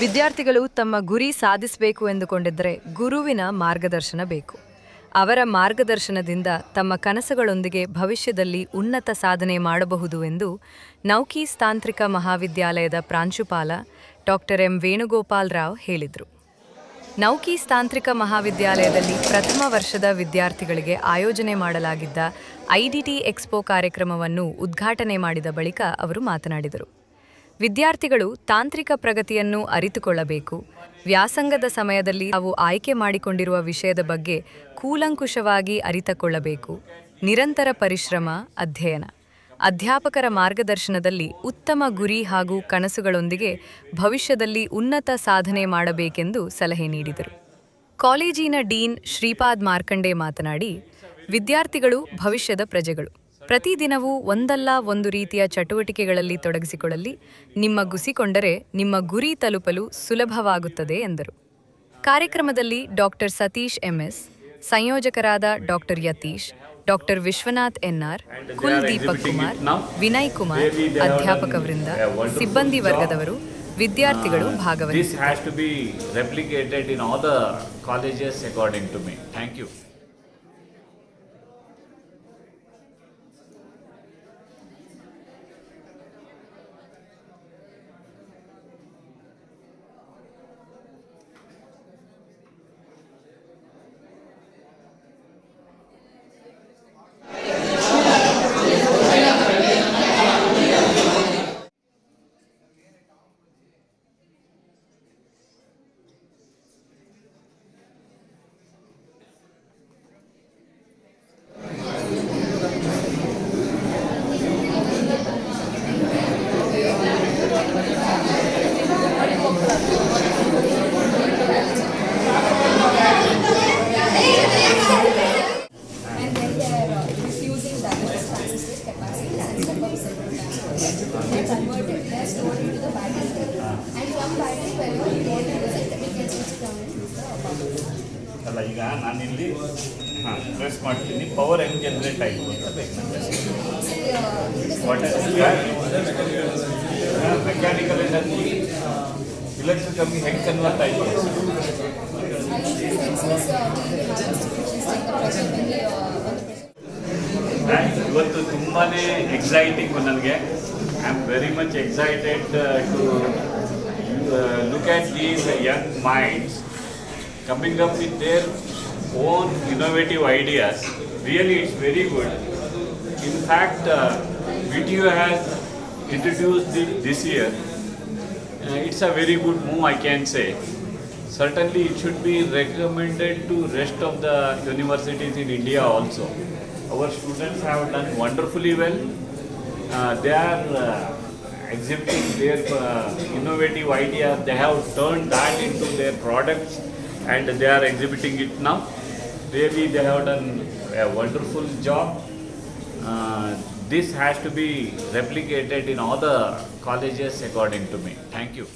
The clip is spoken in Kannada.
ವಿದ್ಯಾರ್ಥಿಗಳು ತಮ್ಮ ಗುರಿ ಸಾಧಿಸಬೇಕು ಎಂದುಕೊಂಡಿದ್ದರೆ ಗುರುವಿನ ಮಾರ್ಗದರ್ಶನ ಬೇಕು. ಅವರ ಮಾರ್ಗದರ್ಶನದಿಂದ ತಮ್ಮ ಕನಸುಗಳೊಂದಿಗೆ ಭವಿಷ್ಯದಲ್ಲಿ ಉನ್ನತ ಸಾಧನೆ ಮಾಡಬಹುದು ಎಂದು ನೌಕೀಸ್ ತಾಂತ್ರಿಕ ಮಹಾವಿದ್ಯಾಲಯದ ಪ್ರಾಂಶುಪಾಲ ಡಾಕ್ಟರ್ ಎಂ ವೇಣುಗೋಪಾಲ್ ರಾವ್ ಹೇಳಿದರು. ನೌಕೀಸ್ ತಾಂತ್ರಿಕ ಮಹಾವಿದ್ಯಾಲಯದಲ್ಲಿ ಪ್ರಥಮ ವರ್ಷದ ವಿದ್ಯಾರ್ಥಿಗಳಿಗೆ ಆಯೋಜನೆ ಮಾಡಲಾಗಿದ್ದ ಐಡಿಟಿ ಎಕ್ಸ್ಪೋ ಕಾರ್ಯಕ್ರಮವನ್ನು ಉದ್ಘಾಟನೆ ಮಾಡಿದ ಬಳಿಕ ಅವರು ಮಾತನಾಡಿದರು. ವಿದ್ಯಾರ್ಥಿಗಳು ತಾಂತ್ರಿಕ ಪ್ರಗತಿಯನ್ನು ಅರಿತುಕೊಳ್ಳಬೇಕು. ವ್ಯಾಸಂಗದ ಸಮಯದಲ್ಲಿ ತಾವು ಆಯ್ಕೆ ಮಾಡಿಕೊಂಡಿರುವ ವಿಷಯದ ಬಗ್ಗೆ ಕೂಲಂಕುಷವಾಗಿ ಅರಿತುಕೊಳ್ಳಬೇಕು. ನಿರಂತರ ಪರಿಶ್ರಮ, ಅಧ್ಯಯನ. ಅಧ್ಯಾಪಕರ ಮಾರ್ಗದರ್ಶನದಲ್ಲಿ ಉತ್ತಮ ಗುರಿ ಹಾಗೂ ಕನಸುಗಳೊಂದಿಗೆ ಭವಿಷ್ಯದಲ್ಲಿ ಉನ್ನತ ಸಾಧನೆ ಮಾಡಬೇಕೆಂದು ಸಲಹೆ ನೀಡಿದರು. ಕಾಲೇಜಿನ ಡೀನ್ ಶ್ರೀಪಾದ್ ಮಾರ್ಕಂಡೆ ಮಾತನಾಡಿ, ವಿದ್ಯಾರ್ಥಿಗಳು ಭವಿಷ್ಯದ ಪ್ರಜೆಗಳು. ಪ್ರತಿದಿನವೂ ಒಂದಲ್ಲ ಒಂದು ರೀತಿಯ ಚಟುವಟಿಕೆಗಳಲ್ಲಿ ತೊಡಗಿಸಿಕೊಳ್ಳಲಿ. ನಿಮ್ಮ ಗುಸಿಕೊಂಡರೆ ನಿಮ್ಮ ಗುರಿ ತಲುಪಲು ಸುಲಭವಾಗುತ್ತದೆ ಎಂದರು. ಕಾರ್ಯಕ್ರಮದಲ್ಲಿ doctor Satish MS ಸಂಯೋಜಕರಾದ doctor Yathish doctor Vishwanath N R Kul Deepak Kumar Vinay Kumar ಅಧ್ಯಾಪಕ ವೃಂದ ಸಿಬ್ಬಂದಿ ವರ್ಗದವರು ವಿದ್ಯಾರ್ಥಿಗಳು ಭಾಗವಹಿಸಿದ್ದಾರೆ. ಭಾಗವಹಿಸಿದ್ದರು ಅಲ್ಲ ನಾನು ಇಲ್ಲಿ ಹಾಂ ಪ್ರೆಸ್ ಮಾಡ್ತೀನಿ. ಪವರ್ ಹೆಂಗೆ ಜನ್ರೇಟ್ ಆಯಿತು ಅಂತ ಮೆಕ್ಯಾನಿಕಲ್ ಎನರ್ಜಿ ಇಲೆಕ್ಟ್ರಿಕಲ್ ಹೆಂಗೆ ಕನ್ವರ್ಟ್ ಆಯಿತು. ಇವತ್ತು ತುಂಬಾ ಎಕ್ಸೈಟಿಂಗು ನನಗೆ. I am very much excited to look at these young minds coming up with their own innovative ideas. Really, it's very good. In fact, uh, VTU has introduced it this year. Uh, it's a very good move, I can say. Certainly, it should be recommended to rest of the universities in India also. Our students have done wonderfully well. Uh, they are uh, exhibiting their uh, innovative ideas. They have turned that into their products and they are exhibiting it now. Really, they have done a wonderful job. Uh, this has to be replicated in all the colleges according to me. Thank you.